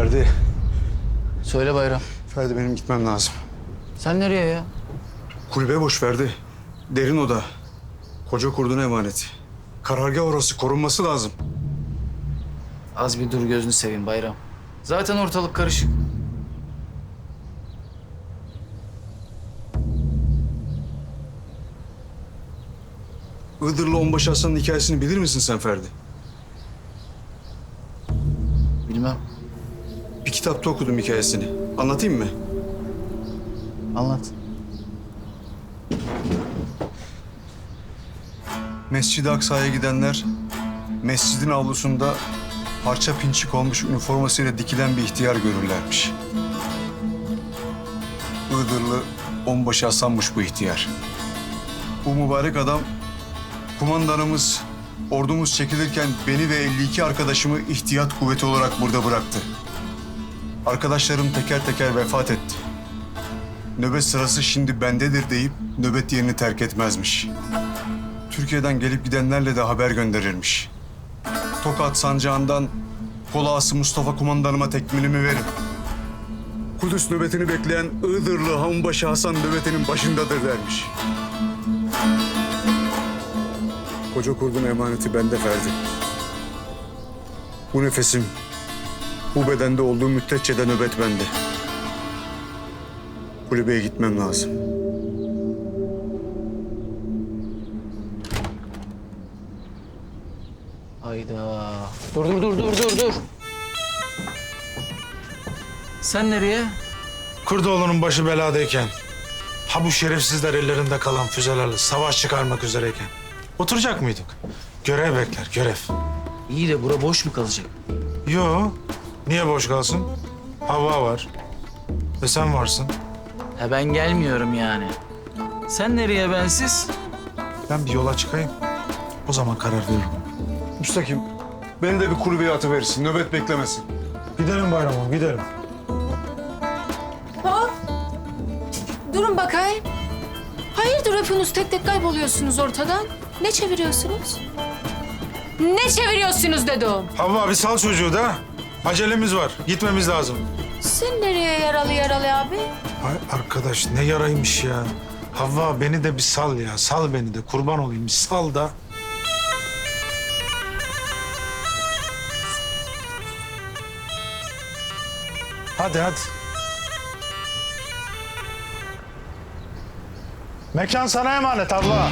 Ferdi, Söyle Bayram. Ferdi benim gitmem lazım. Sen nereye ya? Kulübe boş Ferdi. Derin oda. Koca kurdun emanet. Karargah orası, korunması lazım. Az bir dur gözünü seveyim Bayram. Zaten ortalık karışık. Iğdırlı Onbaşı Hasan'ın hikayesini bilir misin sen Ferdi? Bilmem. Bir kitapta okudum hikayesini. Anlatayım mı? Anlat. Mescid-i Aksa'ya gidenler mescidin avlusunda parça pinçik olmuş üniformasıyla dikilen bir ihtiyar görürlermiş. Iğdırlı onbaşı Hasan'mış bu ihtiyar. Bu mübarek adam kumandanımız ordumuz çekilirken beni ve 52 arkadaşımı ihtiyat kuvveti olarak burada bıraktı. Arkadaşlarım teker teker vefat etti. Nöbet sırası şimdi bendedir deyip nöbet yerini terk etmezmiş. Türkiye'den gelip gidenlerle de haber gönderirmiş. Tokat sancağından Kolağası Mustafa kumandanıma tekmilimi verin. Kudüs nöbetini bekleyen Iğdırlı Hanbaşı Hasan nöbetinin başındadır dermiş. Koca kurdun emaneti bende Ferdi. Bu nefesim, bu bedende olduğu müddetçe de nöbet bende. Kulübeye gitmem lazım. Hayda. Dur dur dur dur dur dur. Sen nereye? Kurdoğlu'nun başı beladayken, ha bu şerefsizler ellerinde kalan füzelerle savaş çıkarmak üzereyken oturacak mıydık? Görev bekler, görev. İyi de bura boş mu kalacak? Yo, niye boş kalsın? Hava var. Ve sen varsın. Ha ben gelmiyorum yani. Sen nereye bensiz? Ben bir yola çıkayım. O zaman karar veririm. Müstakim, beni de bir kulübeye atıverirsin. Nöbet beklemesin. Gidelim bayramım, gidelim. Hop. Durun bakayım. Hayırdır hepiniz tek tek kayboluyorsunuz ortadan? Ne çeviriyorsunuz? Ne çeviriyorsunuz dedim. Havva bir sal çocuğu da. Acelemiz var, gitmemiz lazım. Sen nereye yaralı yaralı abi? Ay arkadaş ne yaraymış ya. Havva beni de bir sal ya. Sal beni de kurban olayım bir sal da. Hadi hadi. Mekan sana emanet Havva.